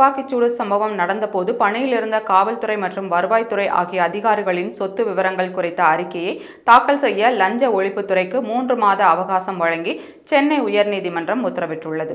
துப்பாக்கிச்சூடு சம்பவம் நடந்தபோது பணியில் இருந்த காவல்துறை மற்றும் வருவாய்த்துறை ஆகிய அதிகாரிகளின் சொத்து விவரங்கள் குறித்த அறிக்கையை தாக்கல் செய்ய லஞ்ச ஒழிப்புத்துறைக்கு மூன்று மாத அவகாசம் வழங்கி சென்னை உயர்நீதிமன்றம் உத்தரவிட்டுள்ளது.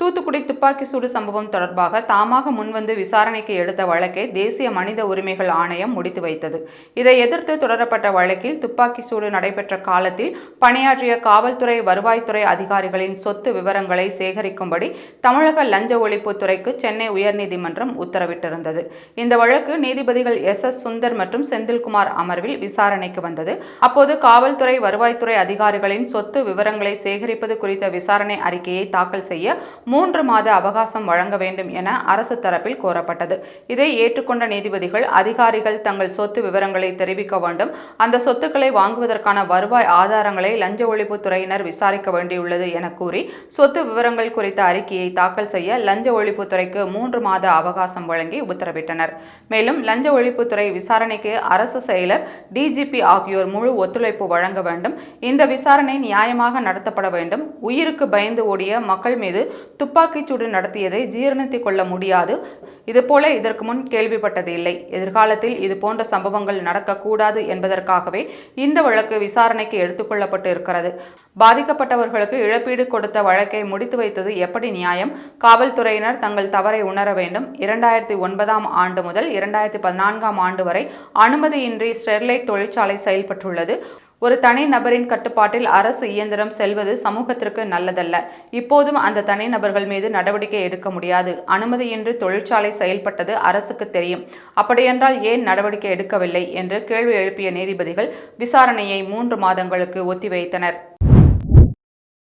தூத்துக்குடி துப்பாக்கி சூடு சம்பவம் தொடர்பாக தாமாக முன்வந்து விசாரணைக்கு எடுத்த வழக்கை தேசிய மனித உரிமைகள் ஆணையம் முடித்து வைத்தது. இதை எதிர்த்து தொடரப்பட்ட வழக்கில் துப்பாக்கி சூடு நடைபெற்ற காலத்தில் பணியாற்றிய காவல்துறை வருவாய்த்துறை அதிகாரிகளின் சொத்து விவரங்களை சேகரிக்கும்படி தமிழக லஞ்ச ஒழிப்புத்துறைக்கு சென்னை உயர்நீதிமன்றம் உத்தரவிட்டிருந்தது. இந்த வழக்கு நீதிபதிகள் எஸ். எஸ். சுந்தர் மற்றும் செந்தில்குமார் அமர்வில் விசாரணைக்கு வந்தது. அப்போது காவல்துறை வருவாய்த்துறை அதிகாரிகளின் சொத்து விவரங்களை சேகரிப்பது குறித்த விசாரணை அறிக்கையை தாக்கல் செய்ய மூன்று மாத அவகாசம் வழங்க வேண்டும் என அரசு தரப்பில் கோரப்பட்டது. இதை ஏற்றுக்கொண்ட நீதிபதிகள் அதிகாரிகள் தங்கள் சொத்து விவரங்களை தெரிவிக்க வேண்டும். அந்த சொத்துக்களை வாங்குவதற்கான வருவாய் ஆதாரங்களை லஞ்ச ஒழிப்புத்துறையினர் விசாரிக்க வேண்டியுள்ளது என கூறி சொத்து விவரங்கள் குறித்த அறிக்கையை தாக்கல் செய்ய லஞ்ச ஒழிப்புத்துறைக்கு மூன்று மாத அவகாசம் வழங்கி உத்தரவிட்டனர். மேலும் லஞ்ச ஒழிப்புத்துறை விசாரணைக்கு அரசு செயலர் டிஜிபி ஆகியோர் முழு ஒத்துழைப்பு வழங்க வேண்டும். இந்த விசாரணை நியாயமாக நடத்தப்பட வேண்டும். உயிருக்கு பயந்து ஓடிய மக்கள் மீது துப்பாக்கிச்சூடு நடத்தியதை ஜீரணித்துக் கொள்ள முடியாது. இதுபோல இதற்கு முன் கேள்விப்பட்டது இல்லை. எதிர்காலத்தில் இதுபோன்ற சம்பவங்கள் நடக்கக்கூடாது என்பதற்காகவே இந்த வழக்கு விசாரணைக்கு எடுத்துக்கொள்ளப்பட்டு இருக்கிறது பாதிக்கப்பட்டவர்களுக்கு இழப்பீடு கொடுத்த வழக்கை முடித்து வைத்தது எப்படி நியாயம்? காவல்துறையினர் தங்கள் தவறை உணர வேண்டும். இரண்டாயிரத்தி ஒன்பதாம் ஆண்டு முதல் இரண்டாயிரத்தி பதினான்காம் ஆண்டு வரை அனுமதியின்றி ஸ்டெர்லைட் தொழிற்சாலை செயல்பட்டுள்ளது. ஒரு தனி நபரின் கட்டுப்பாட்டில் அரசு இயந்திரம் செல்வது சமூகத்திற்கு நல்லதல்ல. இப்போதும் அந்த தனிநபர்கள் மீது நடவடிக்கை எடுக்க முடியாது. அனுமதியின்றி தொழிற்சாலை செயல்பட்டது அரசுக்கு தெரியும். அப்படியென்றால் ஏன் நடவடிக்கை எடுக்கவில்லை? என்று கேள்வி எழுப்பிய நீதிபதிகள் விசாரணையை மூன்று மாதங்களுக்கு ஒத்திவைத்தனர்.